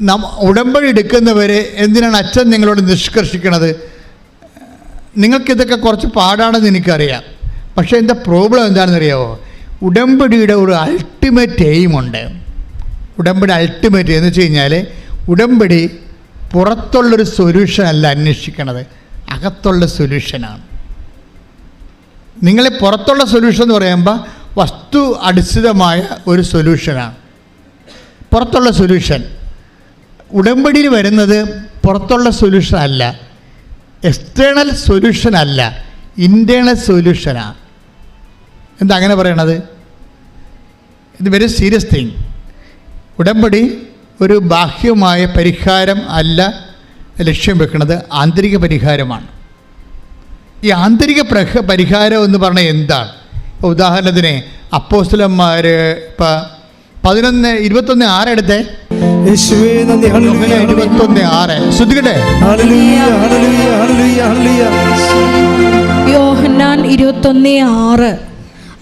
നം ഉടമ്പടി എടുക്കുന്നവരെ എന്തിനാണ് അച്ഛൻ നിങ്ങളോട് നിഷ്കർഷിക്കണത്? നിങ്ങൾക്കിതൊക്കെ കുറച്ച് പാടാണെന്ന് എനിക്കറിയാം. പക്ഷേ എന്റെ പ്രോബ്ലം എന്താണെന്ന് അറിയാമോ ഉടമ്പടിയുടെ ഒരു അൾട്ടിമേറ്റ് എയിമുണ്ട് ഉടമ്പടി അൾട്ടിമേറ്റ് എന്ന് വെച്ച് കഴിഞ്ഞാൽ ഉടമ്പടി പുറത്തുള്ളൊരു സൊല്യൂഷൻ അല്ല അന്വേഷിക്കണത്. അകത്തുള്ള സൊല്യൂഷനാണ് നിങ്ങളെ പുറത്തുള്ള സൊല്യൂഷൻ എന്ന് പറയുമ്പോൾ വസ്തു അടിസ്ഥിതമായ ഒരു സൊല്യൂഷനാണ് പുറത്തുള്ള സൊല്യൂഷൻ ഉടമ്പടിയിൽ വരുന്നത് പുറത്തുള്ള സൊല്യൂഷൻ അല്ല. എക്സ്റ്റേണൽ സൊല്യൂഷൻ അല്ല. ഇന്റേണൽ സൊല്യൂഷനാണ് എന്താ അങ്ങനെ പറയണത്? ഇത് വെരി സീരിയസ് തിങ് ഉടമ്പടി ഒരു ബാഹ്യമായ പരിഹാരം അല്ല ലക്ഷ്യം വെക്കുന്നത്. ആന്തരിക പരിഹാരമാണ്. ഈ ആന്തരിക പ്രഹ പരിഹാരം എന്ന് പറഞ്ഞാൽ എന്താണ്? ഉദാഹരണത്തിന് അപ്പോസ്തലന്മാർ ഇപ്പം പതിനൊന്ന് ഇരുപത്തൊന്ന് ആരെടുത്തേ യേശുവേ നന്ദി. ഹല്ലേലൂയ ഇരുപത്തൊന്ന് ആറ്. ശ്രദ്ധിക്കട്ടെ? Hallelujah hallelujah hallelujah hallelujah Yohannan ഇരുപത്തൊന്ന് ആറ്.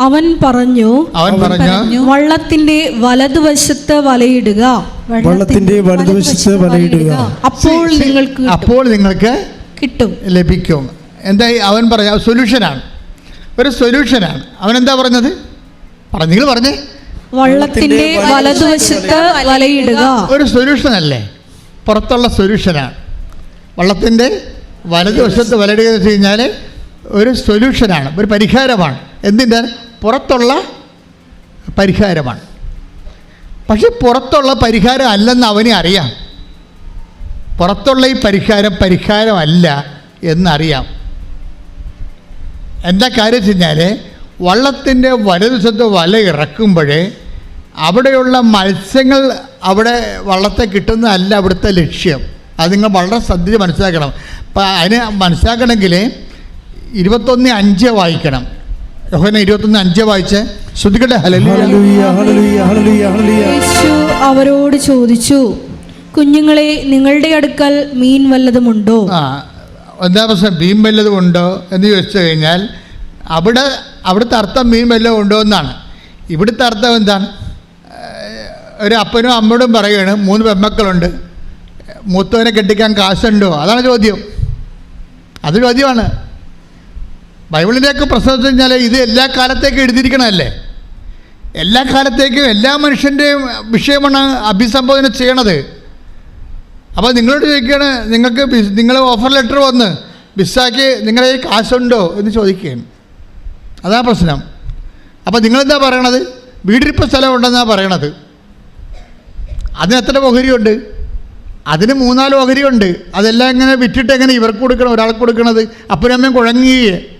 അവൻ പറഞ്ഞു അവൻ പറഞ്ഞു വള്ളത്തിന്റെ വലതുവശത്ത് വലയിടുക. വള്ളത്തിന്റെ വലതുവശത്ത് വലയിടുക. അപ്പോൾ നിങ്ങൾക്ക് അപ്പോൾ നിങ്ങൾക്ക് കിട്ടും. ലഭിക്കും. എന്തായി? അവൻ പറഞ്ഞ സൊല്യൂഷനാണ് ഒരു സൊല്യൂഷനാണ് അവൻ എന്താ പറഞ്ഞത്? പറഞ്ഞു നിങ്ങൾ പറഞ്ഞേ. വള്ളത്തിന്റെ വലതുവശത്ത് വലയിടുക. ഒരു സൊല്യൂഷൻ അല്ലേ? പുറത്തുള്ള സൊല്യൂഷനാണ് വള്ളത്തിന്റെ വലതുവശത്ത് വലയിടുക എന്ന് വെച്ച് കഴിഞ്ഞാൽ ഒരു സൊല്യൂഷനാണ് ഒരു പരിഹാരമാണ്. എന്തിന്റെ പുറത്തുള്ള പരിഹാരമാണ്. പക്ഷെ പുറത്തുള്ള പരിഹാരം അല്ലെന്ന് അവനെ അറിയാം. പുറത്തുള്ള ഈ പരിഹാരം പരിഹാരമല്ല എന്നറിയാം. എന്താ കാര്യം വെച്ച് കഴിഞ്ഞാൽ വള്ളത്തിന്റെ വലതുവശത്ത് വല ഇറക്കുമ്പോഴേ അവിടെയുള്ള മത്സ്യങ്ങൾ അവിടെ വള്ളത്തെ കിട്ടുന്നതല്ല അവിടുത്തെ ലക്ഷ്യം. അത് നിങ്ങൾ വളരെ ശ്രദ്ധിച്ച് മനസ്സിലാക്കണം. അപ്പം അതിന് മനസ്സിലാക്കണമെങ്കിൽ ഇരുപത്തൊന്ന് അഞ്ച് വായിക്കണം. യോഹന ഇരുപത്തൊന്ന് അഞ്ച് വായിച്ച്? ശ്രദ്ധിക്കട്ടെ? ഹലോ ഹല്ലേലൂയ ഹല്ലേലൂയ ഹല്ലേലൂയ ഹല്ലേലൂയ. യേശു അവരോട് ചോദിച്ചു കുഞ്ഞുങ്ങളെ നിങ്ങളുടെ അടുക്കൽ മീൻ വല്ലതുമുണ്ടോ? ആ എന്താ പ്രശ്നം? മീൻ വല്ലതുമുണ്ടോ എന്ന് ചോദിച്ചു കഴിഞ്ഞാൽ അവിടെ അവിടുത്തെ അർത്ഥം മീൻ വല്ലതും ഉണ്ടോ എന്നാണ്. ഇവിടുത്തെ അർത്ഥം എന്താണ്? ഒരു അപ്പനും അമ്മയോടും പറയുകയാണ് മൂന്ന് പെമ്മക്കളുണ്ട് മൂത്തവനെ കെട്ടിക്കാൻ കാശുണ്ടോ? അതാണ് ചോദ്യം. അത് ചോദ്യമാണ്. ബൈബിളിന്റെയൊക്കെ പ്രശ്നം കഴിഞ്ഞാൽ ഇത് എല്ലാ കാലത്തേക്കും എഴുതിയിരിക്കണമല്ലേ എല്ലാ കാലത്തേക്കും എല്ലാ മനുഷ്യന്റെയും വിഷയമാണ് അഭിസംബോധന ചെയ്യണത്. അപ്പോൾ നിങ്ങളോട് ചോദിക്കുകയാണ് നിങ്ങൾക്ക് നിങ്ങൾ ഓഫർ ലെറ്റർ വന്ന് വിസാക്ക് നിങ്ങളുടെ കാശുണ്ടോ? എന്ന് ചോദിക്കുകയാണ്. അതാ പ്രശ്നം. അപ്പോൾ നിങ്ങളെന്താ പറയണത്? വീടിരിപ്പ് സ്ഥലം ഉണ്ടെന്നാണ് പറയണത്. അതിന് എത്ര ഓഹരിയുണ്ട്? അതിന് മൂന്നാൽ ഓഹരിയുണ്ട്. അതെല്ലാം എങ്ങനെ വിറ്റിട്ട് എങ്ങനെ ഇവർക്ക് കൊടുക്കണം ഒരാൾക്ക് കൊടുക്കണത്? അപ്പനും അമ്മയും കുഴങ്ങുകയെ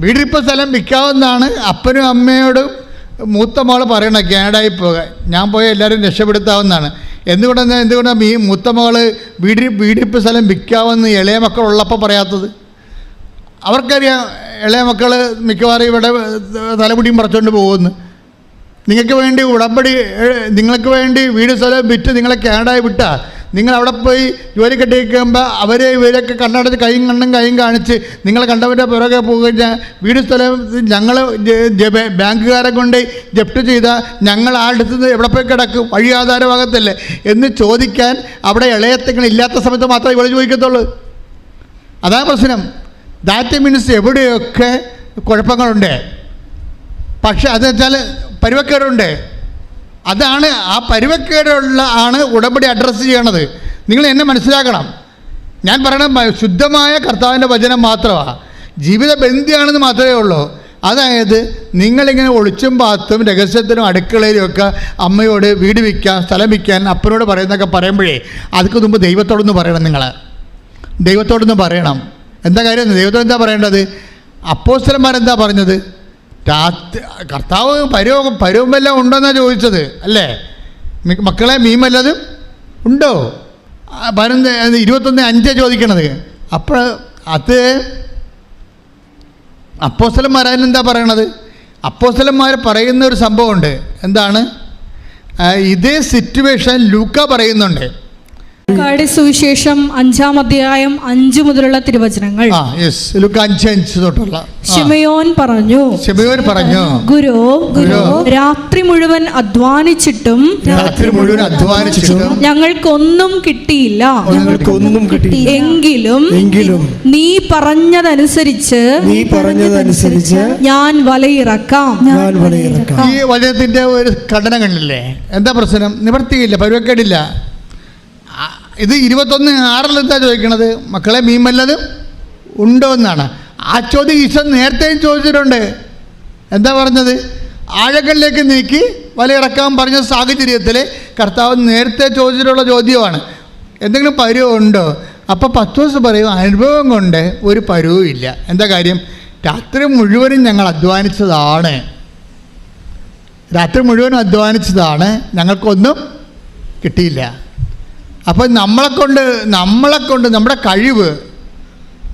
വീടിരിപ്പ് സ്ഥലം വിൽക്കാവുന്നതാണ് അപ്പനും അമ്മയോടും മൂത്ത മോൾ പറയണത് കാനഡായി പോകാൻ. ഞാൻ പോയ എല്ലാവരും രക്ഷപ്പെടുത്താവുന്നതാണ്. എന്തുകൊണ്ടെന്ന് എന്തുകൊണ്ടാണ് ഈ മൂത്ത മോൾ വീടി വീടിപ്പ് സ്ഥലം വിൽക്കാമെന്ന് ഇളയ മക്കളുള്ളപ്പോൾ പറയാത്തത്? അവർക്കറിയാം ഇളയ മക്കൾ മിക്കവാറും ഇവിടെ തലമുടിയും പറിച്ചുകൊണ്ട് പോകുന്നു. നിങ്ങൾക്ക് വേണ്ടി ഉടമ്പടി നിങ്ങൾക്ക് വേണ്ടി വീട് സ്ഥലം വിറ്റ് നിങ്ങളെ കേടായി വിട്ടാ. നിങ്ങൾ അവിടെ പോയി ജോലി കെട്ടിയിരിക്കുമ്പോൾ അവരെ ഇവരൊക്കെ കണ്ണടച്ച് കൈയും കണ്ണും കൈയും കാണിച്ച് നിങ്ങൾ കണ്ടവരുടെ പുറകെ പോകുക വീട് സ്ഥലം ഞങ്ങൾ ബാങ്കുകാരെ കൊണ്ട് ജപ്റ്റ് ചെയ്താൽ ഞങ്ങൾ ആ അടുത്ത് എവിടെ പോയി കിടക്കും? വഴി ആധാരമാകത്തില്ലേ എന്ന് ചോദിക്കാൻ അവിടെ ഇളയത്തങ്ങൾ ഇല്ലാത്ത സമയത്ത് മാത്രമേ ഇവിടെ ചോദിക്കത്തുള്ളൂ. അതാ പ്രശ്നം. ദാറ്റ് മീൻസ് എവിടെയൊക്കെ കുഴപ്പങ്ങളുണ്ട്. പക്ഷെ അത് വെച്ചാൽ പരുവക്കേടുണ്ട്. അതാണ് ആ പരുവക്കേടുള്ള ആണ് ഉടമ്പടി അഡ്രസ്സ് ചെയ്യണത്. നിങ്ങൾ എന്നെ മനസ്സിലാക്കണം. ഞാൻ പറയണ ശുദ്ധമായ കർത്താവിന്റെ വചനം മാത്രമാണ് ജീവിത ബന്ധിയാണെന്ന് മാത്രമേ ഉള്ളൂ. അതായത് നിങ്ങളിങ്ങനെ ഒളിച്ചും പാത്തും രഹസ്യത്തിനും അടുക്കളയിലും ഒക്കെ അമ്മയോട് വീട് വിൽക്കാൻ സ്ഥലം വിൽക്കാൻ അപ്പനോട് പറയുന്നതൊക്കെ പറയുമ്പോഴേ അതുക്ക് മുമ്പ് ദൈവത്തോടൊന്ന് പറയണം നിങ്ങൾ ദൈവത്തോടൊന്ന് പറയണം. എന്താ കാര്യം? ദൈവത്തോട് എന്താ പറയേണ്ടത്? അപ്പോസ്റ്റലന്മാരെന്താ പറഞ്ഞത്? രാത്രി കർത്താവ് പരവും വല്ലതും ഉണ്ടോന്നാണ് ചോദിച്ചത് അല്ലേ? മക്കളെ മീൻ വല്ലതും ഉണ്ടോ? പതിനൊന്ന് ഇരുപത്തൊന്ന് അഞ്ച് ചോദിക്കണത്. അപ്പോൾ അത് അപ്പോസ്റ്റലന്മാരതിനെന്താ പറയണത്? അപ്പോസ്റ്റലന്മാർ പറയുന്ന ഒരു സംഭവമുണ്ട്. എന്താണ്? ഇതേ സിറ്റുവേഷൻ ലൂക്ക പറയുന്നുണ്ട്. കാടി സുവിശേഷം അഞ്ചാം അധ്യായം അഞ്ചു മുതലുള്ള തിരുവചനങ്ങൾ. തൊട്ടുള്ള. ഷിമയോൻ പറഞ്ഞു ഷെബിയോൻ പറഞ്ഞു ഗുരു ഗുരു, രാത്രി മുഴുവൻ അധ്വാനിച്ചിട്ടും രാത്രി മുഴുവൻ അധ്വാനിച്ചിട്ടും ഞങ്ങൾക്കൊന്നും കിട്ടിയില്ല. ഞങ്ങൾക്കൊന്നും കിട്ടി എങ്കിലും എങ്കിലും നീ പറഞ്ഞതനുസരിച്ച് നീ പറഞ്ഞതനുസരിച്ച് ഞാൻ വലയിറക്കാം. ഞാൻ വലയിറക്കാം. ഈ വലയത്തിന്റെ ഒരു ഘടന കണ്ടില്ലേ? എന്താ പ്രശ്നം? നിവർത്തിയില്ല പരുവക്കേടില്ല. ഇത് ഇരുപത്തൊന്ന് ആറിൽ എന്താ ചോദിക്കണത്? മക്കളെ മീൻ വല്ലതും ഉണ്ടോ എന്നാണ്. ആ ചോദ്യം ഈശ്വരൻ നേരത്തെയും ചോദിച്ചിട്ടുണ്ട്. എന്താ പറഞ്ഞത്? ആഴകളിലേക്ക് നീക്കി വലയിറക്കാൻ പറഞ്ഞ സാഹചര്യത്തിൽ കർത്താവ് നേരത്തെ ചോദിച്ചിട്ടുള്ള ചോദ്യമാണ്. എന്തെങ്കിലും പരുവം ഉണ്ടോ? അപ്പോൾ പത്ത് ദിവസം പറയും അനുഭവം കൊണ്ട് ഒരു പരുവും ഇല്ല. എന്താ കാര്യം? രാത്രി മുഴുവനും ഞങ്ങൾ അധ്വാനിച്ചതാണ്. രാത്രി മുഴുവനും അധ്വാനിച്ചതാണ്. ഞങ്ങൾക്കൊന്നും കിട്ടിയില്ല. അപ്പം നമ്മളെ കൊണ്ട് നമ്മളെ കൊണ്ട് നമ്മുടെ കഴിവ്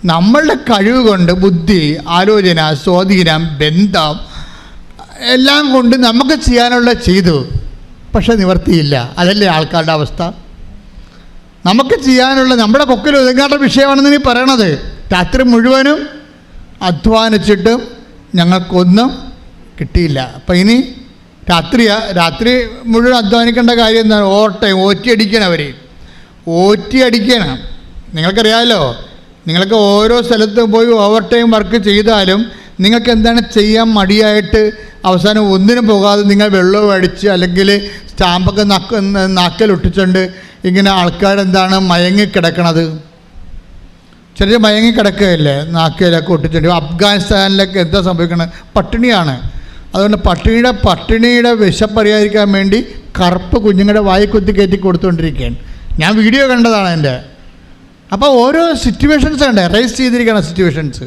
നമ്മളുടെ കഴിവ് കൊണ്ട് ബുദ്ധി ആലോചന സ്വാധീനം ബന്ധം എല്ലാം കൊണ്ട് നമുക്ക് ചെയ്യാനുള്ള ചെയ്തു. പക്ഷെ നിവർത്തിയില്ല. അതല്ലേ ആൾക്കാരുടെ അവസ്ഥ? നമുക്ക് ചെയ്യാനുള്ള നമ്മുടെ കൊക്കിൽ ഒതുങ്ങാത്ത വിഷയമാണെന്ന് നീ പറയണത്. രാത്രി മുഴുവനും അധ്വാനിച്ചിട്ടും ഞങ്ങൾക്കൊന്നും കിട്ടിയില്ല. അപ്പം ഇനി രാത്രിയാ രാത്രി മുഴുവൻ അധ്വാനിക്കേണ്ട കാര്യം എന്താണ്? ഓട്ടം ടൈം അവർ ഓറ്റി അടിക്കണം നിങ്ങൾക്കറിയാമല്ലോ നിങ്ങൾക്ക് ഓരോ സ്ഥലത്തും പോയി ഓവർ ടൈം വർക്ക് ചെയ്താലും നിങ്ങൾക്ക് എന്താണ് ചെയ്യാൻ മടിയായിട്ട് അവസാനം ഒന്നിനും പോകാതെ നിങ്ങൾ വെള്ളവും അടിച്ച് അല്ലെങ്കിൽ സ്റ്റാമ്പൊക്കെ നക്ക നക്കലൊട്ടിച്ചുകൊണ്ട് ഇങ്ങനെ ആൾക്കാരെന്താണ് മയങ്ങിക്കിടക്കണത് ചെറിയ മയങ്ങി കിടക്കുകയല്ലേ നാക്കയിലൊക്കെ ഒട്ടിച്ചിട്ട് അഫ്ഗാനിസ്ഥാനിലൊക്കെ എന്താ സംഭവിക്കുന്നത് പട്ടിണിയാണ്. അതുകൊണ്ട് പട്ടിണിയുടെ പട്ടിണിയുടെ വിശപ്പറിയാതിരിക്കാൻ വേണ്ടി കറുപ്പ് കുഞ്ഞുങ്ങളുടെ വായി കുത്തി കയറ്റി കൊടുത്തുകൊണ്ടിരിക്കുകയാണ് ഞാൻ വീഡിയോ കണ്ടതാണ് എന്റെ അപ്പോൾ ഓരോ സിറ്റുവേഷൻസ് ഉണ്ട് റേസ് ചെയ്തിരിക്കുന്ന സിറ്റുവേഷൻസ്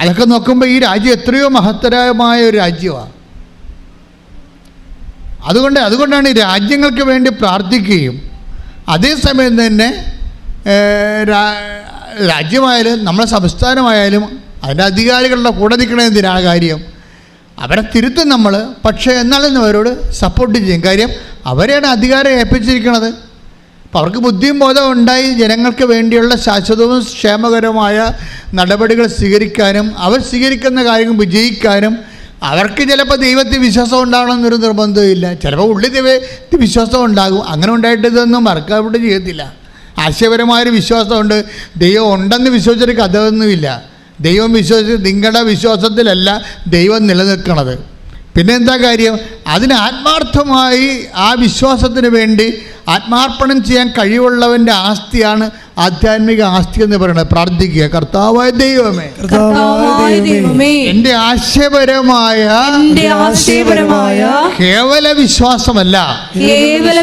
അതൊക്കെ നോക്കുമ്പോൾ ഈ രാജ്യം എത്രയോ മഹത്തരമായ ഒരു രാജ്യമാണ് അതുകൊണ്ട് അതുകൊണ്ടാണ് ഈ രാജ്യങ്ങൾക്ക് വേണ്ടി പ്രാർത്ഥിക്കുകയും അതേസമയം തന്നെ രാജ്യമായാലും നമ്മുടെ സംസ്ഥാനമായാലും അതിന്റെ അധികാരികളുടെ കൂടെ നിൽക്കണത് എന്തിനാണ് കാര്യം? അവരെ തിരുത്തും നമ്മൾ പക്ഷേ എന്നാലും അവരോട് സപ്പോർട്ട് ചെയ്യും. കാര്യം അവരെയാണ് അധികാരം ഏൽപ്പിച്ചിരിക്കുന്നത് അപ്പോൾ അവർക്ക് ബുദ്ധിയും ബോധം ഉണ്ടായി. ജനങ്ങൾക്ക് വേണ്ടിയുള്ള ശാശ്വതവും ക്ഷേമകരമായ നടപടികൾ സ്വീകരിക്കാനും അവർ സ്വീകരിക്കുന്ന കാര്യങ്ങൾ വിജയിക്കാനും അവർക്ക് ചിലപ്പോൾ ദൈവത്തിൽ വിശ്വാസം ഉണ്ടാവണമെന്നൊരു നിർബന്ധമില്ല ചിലപ്പോൾ ഉള്ളി ദൈവത്തിൽ വിശ്വാസം ഉണ്ടാകും. അങ്ങനെ ഉണ്ടായിട്ട് ഇതൊന്നും വർക്കൗട്ട് ചെയ്യത്തില്ല. ആശയപരമായൊരു വിശ്വാസമുണ്ട്. ദൈവം ഉണ്ടെന്ന് വിശ്വസിച്ചൊരു കഥയൊന്നുമില്ല. ദൈവം വിശ്വസിച്ച് നിങ്ങളുടെ വിശ്വാസത്തിലല്ല ദൈവം നിലനിൽക്കണത്. പിന്നെ എന്താ കാര്യം? അതിന് ആത്മാർത്ഥമായി ആ വിശ്വാസത്തിന് വേണ്ടി ആത്മാർപ്പണം ചെയ്യാൻ കഴിവുള്ളവന്റെ ആസ്തിയാണ് ആധ്യാത്മിക ആസ്തി എന്ന് പറയുന്നത് പ്രാർത്ഥിക്കുക. കർത്താവായ ദൈവമേ. ആശയപരമായ എന്റെ ആശയപരമായ കേവല വിശ്വാസമല്ല. കേവല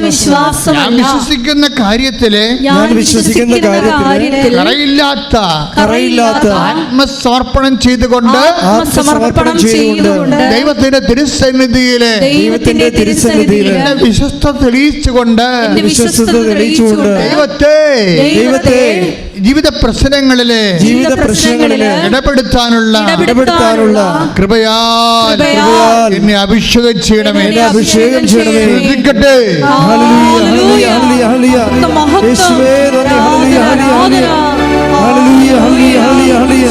ഞാൻ വിശ്വസിക്കുന്ന കാര്യത്തിൽ ഞാൻ വിശ്വസിക്കുന്ന കാര്യത്തിൽ കറയില്ലാത്ത കറയില്ലാത്ത ആത്മസമർപ്പണം ചെയ്തുകൊണ്ട് ആത്മസമർപ്പണം ചെയ്തുകൊണ്ട് ദൈവത്തിന്റെ തിരുസന്നിധിയിലെ ദൈവത്തിന്റെ തിരുസന്നിധിയിലെ വിശ്വസ്ത തെളിയിച്ചുകൊണ്ട് വിശ്വസ്ത തെളിയിച്ചുകൊണ്ട് ദൈവത്തെ ദൈവത്തെ ജീവിത പ്രശ്നങ്ങളിലെ ജീവിത പ്രശ്നങ്ങളിലെ ഇടപെടുത്താനുള്ള ഇടപെടുത്താനുള്ള കൃപയാൽ എന്നെ അഭിഷേകം ചെയ്യണമേ. എന്നെ അഭിഷേകം ചെയ്യണമേ. ശ്രദ്ധിക്കട്ടെ ഹല്ലേലൂയ, ഹല്ലേലൂയ, ഹല്ലേലൂയ. യേശുവേ, നന്ദി, hallelujah, hallelujah, hallelujah.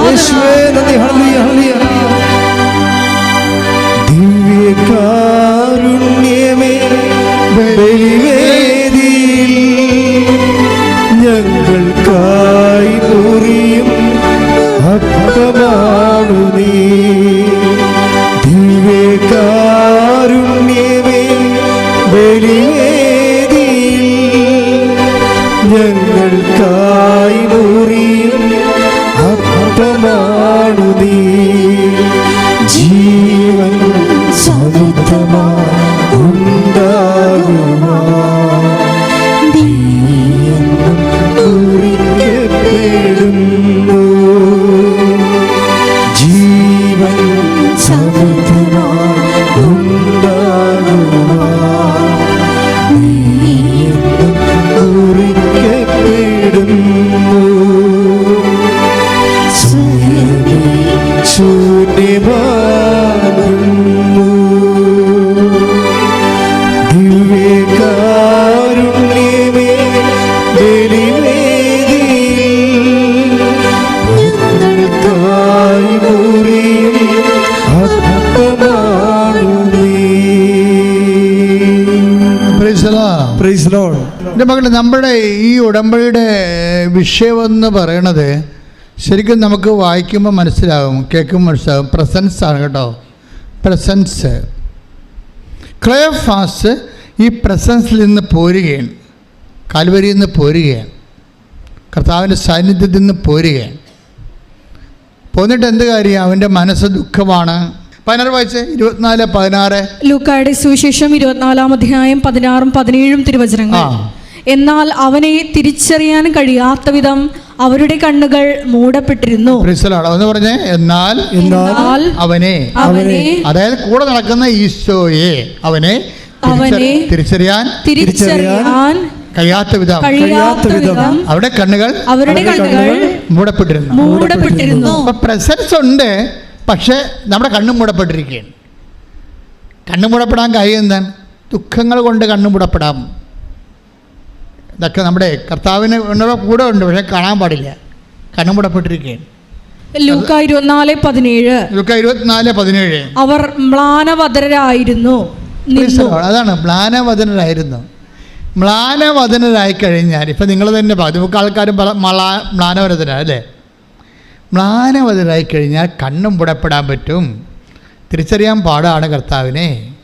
Hallelujah, hallelujah, എന്റെ മകൾ നമ്മുടെ ഈ ഉടമ്പടിയുടെ വിഷയമെന്ന് പറയണത് ശരിക്കും നമുക്ക് വായിക്കുമ്പോൾ മനസ്സിലാകും കേൾക്കുമ്പോൾ മനസ്സിലാകും പ്രസൻസ് ആണ് കേട്ടോ. പ്രസൻസ് ക്ലയോഫാസ് ഈ പ്രസൻസിൽ നിന്ന് പോരുകയാണ്. കാൽവരിയിൽ നിന്ന് പോരുകയാണ്. കർത്താവിന്റെ സാന്നിധ്യത്തിൽ നിന്ന് പോരുകയാണ്. പോന്നിട്ട് എന്ത് കാര്യം? അവന്റെ മനസ്സ് ദുഃഖമാണ്. പതിനാറ് വായിച്ച്? ഇരുപത്തിനാല് പതിനാറ്. ലൂക്കായുടെ സുവിശേഷം ഇരുപത്തിനാലാം അധ്യായം പതിനാറും പതിനേഴും തിരുവചനങ്ങൾ. എന്നാൽ അവനെ തിരിച്ചറിയാൻ കഴിയാത്ത വിധം അവരുടെ കണ്ണുകൾ മൂടപ്പെട്ടിരുന്നു. എന്ന് പറഞ്ഞേ? എന്നാൽ എന്നാൽ അവനെ അവനെ അതായത് കൂടെ നടക്കുന്ന ഈശോയെ അവനെ അവനെ തിരിച്ചറിയാൻ തിരിച്ചറിയാൻ കഴിയാത്ത വിധം. കഴിയാത്ത വിധം അവരുടെ കണ്ണുകൾ അവരുടെ കണ്ണുകൾ മൂടപ്പെട്ടിരുന്നു. മൂടപ്പെട്ടിരുന്നു. പ്രസൻസ് ഉണ്ട് പക്ഷെ നമ്മുടെ കണ്ണും മൂടപ്പെട്ടിരിക്കുകയാണ്. കണ്ണും മൂടപ്പെടാൻ കഴിയുന്ന ദുഃഖങ്ങൾ കൊണ്ട് കണ്ണും മൂടപ്പെടാം. ഇതൊക്കെ നമ്മുടെ കർത്താവിന് ഉണ്ടോ കൂടെ ഉണ്ട് പക്ഷെ കാണാൻ പാടില്ല. കണ്ണു മൂടപ്പെട്ടിരിക്കുകയാണ് ലൂക്ക ഇരുപത്തിനാല് പതിനേഴ്. ഇതൊക്കെ ഇരുപത്തിനാല് പതിനേഴ്. അവർ മ്ലാനവതരായിരുന്നു നിന്നു. അതാണ് മ്ലാനവദനരായിരുന്നു. മ്ലാനവദനരായി കഴിഞ്ഞാൽ ഇപ്പം നിങ്ങൾ തന്നെ പതിമുക്ക് ആൾക്കാരും പല മളാ മ്ലാനവദന അല്ലേ? മ്ലാനവദനരായി കഴിഞ്ഞാൽ കണ്ണും പുടപ്പെടാൻ പറ്റും. തിരിച്ചറിയാൻ പാടാണ് കർത്താവിനെ.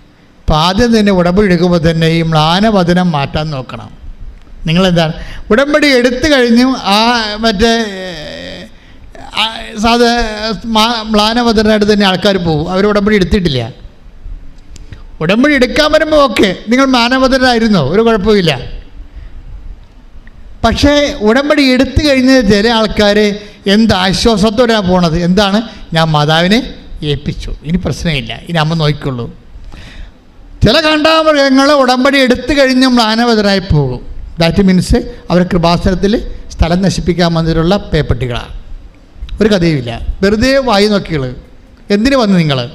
അപ്പം ആദ്യം തന്നെ ഉടമ്പടി എടുക്കുമ്പോൾ തന്നെ ഈ മ്ലാനവദനം മാറ്റാൻ നോക്കണം. നിങ്ങളെന്താണ്? ഉടമ്പടി എടുത്തു കഴിഞ്ഞു ആ മറ്റേ സാധാ മാ- അടുത്ത് തന്നെ ആൾക്കാർ പോകും. അവർ ഉടമ്പടി എടുത്തിട്ടില്ല. ഉടമ്പടി എടുക്കാൻ വരുമ്പോൾ ഓക്കെ നിങ്ങൾ മാനവതരായിരുന്നോ ഒരു കുഴപ്പമില്ല പക്ഷേ ഉടമ്പടി എടുത്തു കഴിഞ്ഞ ചില ആൾക്കാർ എന്ത് ആശ്വാസത്തോടെയാണ് പോണത്? എന്താണ്? ഞാൻ മാതാവിനെ ഏൽപ്പിച്ചു. ഇനി പ്രശ്നമില്ല. ഇനി അമ്മ നോക്കിക്കൊള്ളൂ. ചില കണ്ടാമൃഗങ്ങൾ ഉടമ്പടി എടുത്തു കഴിഞ്ഞ് മ്ലാനവതരായി പോകും. ദാറ്റ് മീൻസ് അവർ കൃപാസനത്തിൽ സ്ഥലം നശിപ്പിക്കാൻ വന്നിട്ടുള്ള പേപ്പട്ടികളാണ്. ഒരു കഥയുമില്ല. വെറുതെ വായി നോക്കികൾ. എന്തിനു വന്നു നിങ്ങൾ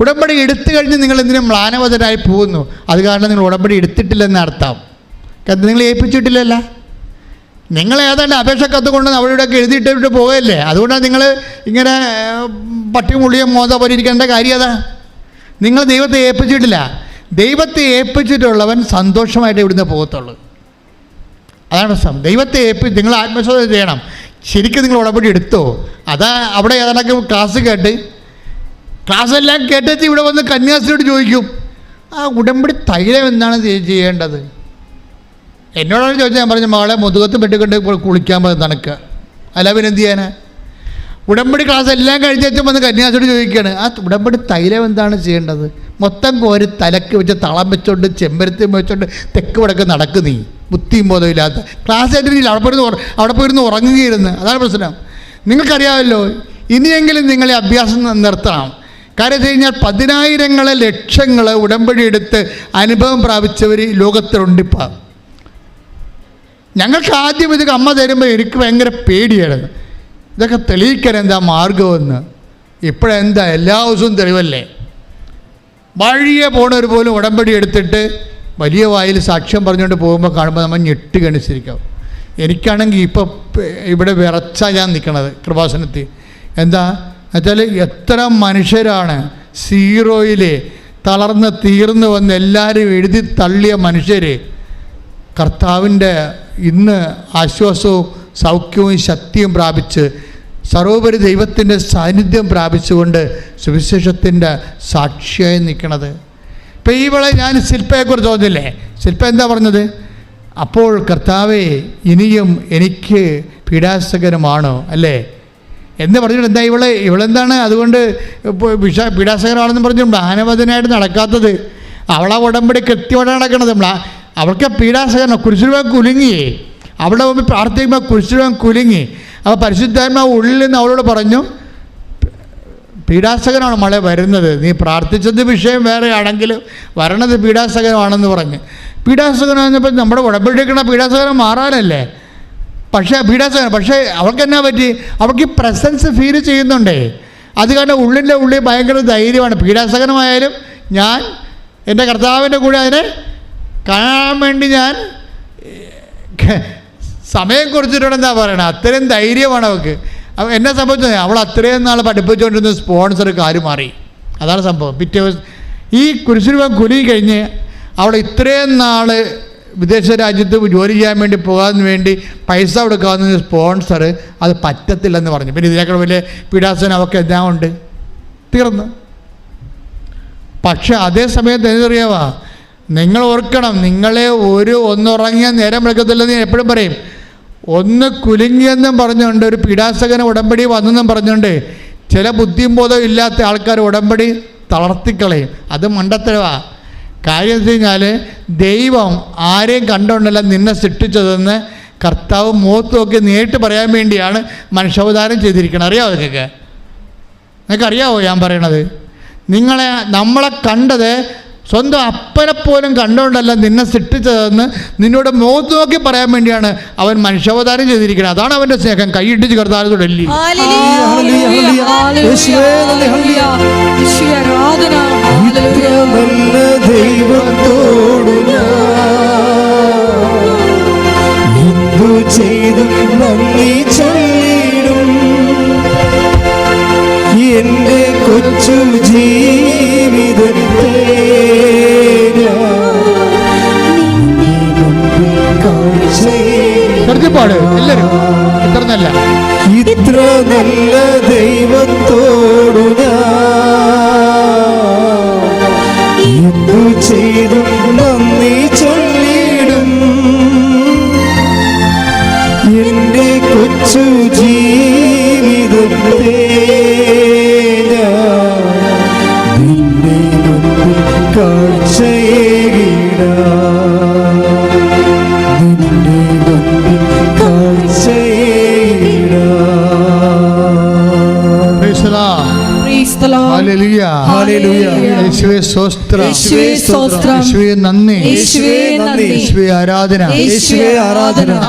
ഉടമ്പടി എടുത്തു കഴിഞ്ഞ് നിങ്ങൾ എന്തിനും മ്ലാനവതരായി പോകുന്നു. അത് കാരണം നിങ്ങൾ ഉടമ്പടി എടുത്തിട്ടില്ലെന്ന് അർത്ഥം. കാരണം നിങ്ങൾ ഏൽപ്പിച്ചിട്ടില്ലല്ല. നിങ്ങൾ ഏതാണ്ട് അപേക്ഷ കത്ത് കൊണ്ട് അവിടെയൊക്കെ എഴുതിയിട്ടിട്ട് പോകല്ലേ? അതുകൊണ്ടാണ് നിങ്ങൾ ഇങ്ങനെ പട്ടിമുള്ളിയും മോത പോലെ ഇരിക്കേണ്ട കാര്യം അതാ. നിങ്ങൾ ദൈവത്തെ ഏൽപ്പിച്ചിട്ടില്ല. ദൈവത്തെ ഏൽപ്പിച്ചിട്ടുള്ളവൻ സന്തോഷമായിട്ട് ഇവിടുന്ന് പോകത്തുള്ളൂ. അതാണ് പ്രശ്നം ദൈവത്തെ ഏൽപ്പി നിങ്ങൾ ആത്മശോധന ചെയ്യണം. ശരിക്കും നിങ്ങൾ ഉടമ്പടി എടുത്തോ. അതാ അവിടെ ഏതാണ്ടൊക്കെ ക്ലാസ് കേട്ട്. ക്ലാസ് എല്ലാം കേട്ടിട്ട് ഇവിടെ വന്ന് കന്യാസിനോട് ചോദിക്കും ആ ഉടമ്പടി തൈലം എന്താണ് ചെയ്യേണ്ടത്? എന്നോടാണ് ചോദിച്ചാൽ ഞാൻ പറഞ്ഞു മകളെ മുതുകത്ത് പെട്ടിക്കൊണ്ട് കുളിക്കാൻ പോയി തണുക്കുക അല്ല പിന്നെ എന്ത് ചെയ്യാനാ? ഉടമ്പടി ക്ലാസ് എല്ലാം കഴിഞ്ഞേച്ചും വന്ന് കന്യാസിനോട് ചോദിക്കുകയാണ് ആ ഉടമ്പടി തൈലം എന്താണ് ചെയ്യേണ്ടത്? മൊത്തം കോരി തലക്ക് വെച്ച് തളം വെച്ചോണ്ട് ചെമ്പരത്തി വെച്ചോണ്ട് തെക്ക് വടക്ക് നടക്ക് നീ. ബുദ്ധിയും ബോധമില്ലാത്ത ക്ലാസ് ആയിട്ട് അവിടെ പോയിരുന്ന് അവിടെ പോയിരുന്ന് ഉറങ്ങുകയായിരുന്നു. അതാണ് പ്രശ്നം. നിങ്ങൾക്കറിയാമല്ലോ ഇനിയെങ്കിലും നിങ്ങളെ അഭ്യാസം നിർത്തണം. കാര്യം കഴിഞ്ഞാൽ പതിനായിരങ്ങളെ ലക്ഷങ്ങൾ ഉടമ്പടി എടുത്ത് അനുഭവം പ്രാപിച്ചവർ ഈ ലോകത്തിലുണ്ടിപ്പോൾ ഞങ്ങൾക്ക് ആദ്യം ഇത് അമ്മ തരുമ്പോൾ എനിക്ക് ഭയങ്കര പേടിയായിരുന്നു ഇതൊക്കെ തെളിയിക്കാൻ എന്താ മാർഗമെന്ന് ഇപ്പോഴെന്താ? എല്ലാ ദിവസവും തെളിവല്ലേ? വഴിയെ പോണവർ പോലും ഉടമ്പടി എടുത്തിട്ട് വലിയ വായിൽ സാക്ഷ്യം പറഞ്ഞുകൊണ്ട് പോകുമ്പോൾ കാണുമ്പോൾ നമ്മൾ ഞെട്ടി കണിച്ചിരിക്കാം എനിക്കാണെങ്കിൽ ഇപ്പോൾ ഇവിടെ വിറച്ച ഞാൻ നിൽക്കണത് കൃപാസനത്തിൽ. എന്താ? എന്നുവെച്ചാൽ എത്ര മനുഷ്യരാണ് സീറോയിൽ തളർന്ന് തീർന്നു വന്ന് എല്ലാവരും എഴുതി തള്ളിയ മനുഷ്യർ കർത്താവിന്റെ ഇന്ന് ആശ്വാസവും സൗഖ്യവും ശക്തിയും പ്രാപിച്ച് സർവോപരി ദൈവത്തിന്റെ സാന്നിധ്യം പ്രാപിച്ചുകൊണ്ട് സുവിശേഷത്തിന്റെ സാക്ഷിയായി നിൽക്കണത്. ഇപ്പം ഈ ഞാൻ ശില്പയെക്കുറിച്ച് തോന്നില്ലേ ശില്പ എന്താ പറഞ്ഞത്? അപ്പോൾ കർത്താവെ ഇനിയും എനിക്ക് പീഡാസകരമാണോ അല്ലേ? എന്ന് പറഞ്ഞിട്ട് എന്താ ഇവളെ ഇവളെന്താണ് അതുകൊണ്ട് ഇപ്പോൾ വിഷ പീഡാസകരമാണെന്ന് പറഞ്ഞു മ്ലാനവദനായിട്ട് നടക്കാത്തത്. അവളെ ഉടമ്പടി കൃത്യമായിട്ട് നടക്കണത്. മ്ലാ അവൾക്ക് പീഡാസകരണം കുരിശുരൂപ കുലുങ്ങി അവളുടെ മുമ്പിൽ പ്രാർത്ഥിക്കുമ്പോൾ കുരിശുരൂപം കുലുങ്ങി. അപ്പോൾ പരിശുദ്ധാത്മാവ് ഉള്ളിൽ നിന്ന് അവളോട് പറഞ്ഞു പീഡാസകനാണ് മഴ വരുന്നത്. നീ പ്രാർത്ഥിച്ചത് വിഷയം വേറെയാണെങ്കിൽ വരണത് പീഡാസകനമാണെന്ന് പറഞ്ഞ്. പീഡാസകനം എന്നപ്പോൾ നമ്മുടെ ഉടമ്പടിക്കണ പീഡാസകനം മാറാനല്ലേ? പക്ഷേ പീഡാസകനം പക്ഷേ അവൾക്ക് എന്നാ പറ്റി? അവൾക്ക് ഈ പ്രസൻസ് ഫീൽ ചെയ്യുന്നുണ്ടേ. അത് കാരണം ഉള്ളിന്റെ ഉള്ളിൽ ഭയങ്കര ധൈര്യമാണ്. പീഡാസകനമായാലും ഞാൻ എന്റെ കർത്താവിന്റെ കൂടെ അതിനെ കാണാൻ വേണ്ടി ഞാൻ സമയം കുറിച്ചിട്ടുണ്ട് എന്താ പറയണത് അത്രയും ധൈര്യമാണ് അവൾക്ക്. എന്നെ സംബന്ധിച്ചു അവൾ അത്രയും നാൾ പഠിപ്പിച്ചുകൊണ്ടിരുന്ന സ്പോൺസർ കാര്യം മാറി. അതാണ് സംഭവം. പിറ്റേ ഈ കുരിശുരൂപം കുലുങ്ങി കഴിഞ്ഞ് അവൾ ഇത്രയും നാൾ വിദേശ രാജ്യത്ത് ജോലി ചെയ്യാൻ വേണ്ടി പോകാൻ വേണ്ടി പൈസ കൊടുക്കാവുന്ന സ്പോൺസർ അത് പറ്റത്തില്ലെന്ന് പറഞ്ഞു. പിന്നെ ഇതിനേക്കാൾ വലിയ പീഡാസനം അവർക്ക് എന്താ ഉണ്ട്. തീർന്നു. പക്ഷെ അതേ സമയത്ത് എന്തറിയാവാ നിങ്ങൾ ഓർക്കണം നിങ്ങളെ ഒരു ഒന്നുറങ്ങിയ നേരം വിളിക്കത്തില്ലെന്ന് ഞാൻ എപ്പോഴും പറയും. ഒന്ന് കുലുങ്ങിയെന്നും പറഞ്ഞുകൊണ്ട് ഒരു പീഡാസകന ഉടമ്പടി വന്നെന്നും പറഞ്ഞുകൊണ്ട് ചില ബുദ്ധിയും ബോധവും ഇല്ലാത്ത ആൾക്കാർ ഉടമ്പടി തളർത്തിക്കളയും. അത് മണ്ടത്തരവാ. കാര്യം എന്ന് കഴിഞ്ഞാൽ ദൈവം ആരെയും കണ്ടുകൊണ്ടല്ല നിന്നെ സൃഷ്ടിച്ചതെന്ന് കർത്താവ് മുഖത്ത് നോക്കി നേരിട്ട് പറയാൻ വേണ്ടിയാണ് മനുഷ്യാവതാരം ചെയ്തിരിക്കുന്നത്. അറിയാമോ നിങ്ങൾക്ക് നിങ്ങൾക്കറിയാവോ ഞാൻ പറയണത്? നിങ്ങളെ നമ്മളെ കണ്ടത് സ്വന്തം അപ്പനെ പോലും കണ്ടുകൊണ്ടല്ല നിന്നെ സൃഷ്ടിച്ചതെന്ന് നിന്നോട് മുഖത്ത് നോക്കി പറയാൻ വേണ്ടിയാണ് അവൻ മനുഷ്യാവതാരം ചെയ്തിരിക്കുന്നത്. അതാണ് അവന്റെ സ്നേഹം. കൈയിട്ട് ചേർത്താലും ഹല്ലേലൂയ, ഹല്ലേലൂയ, സ്തോത്രം. യേശുവേ സ്തോത്രം. യേശുവേ നന്ദി. യേശുവേ നന്ദി. യേശുവേ ആരാധന. യേശുവേ ആരാധന.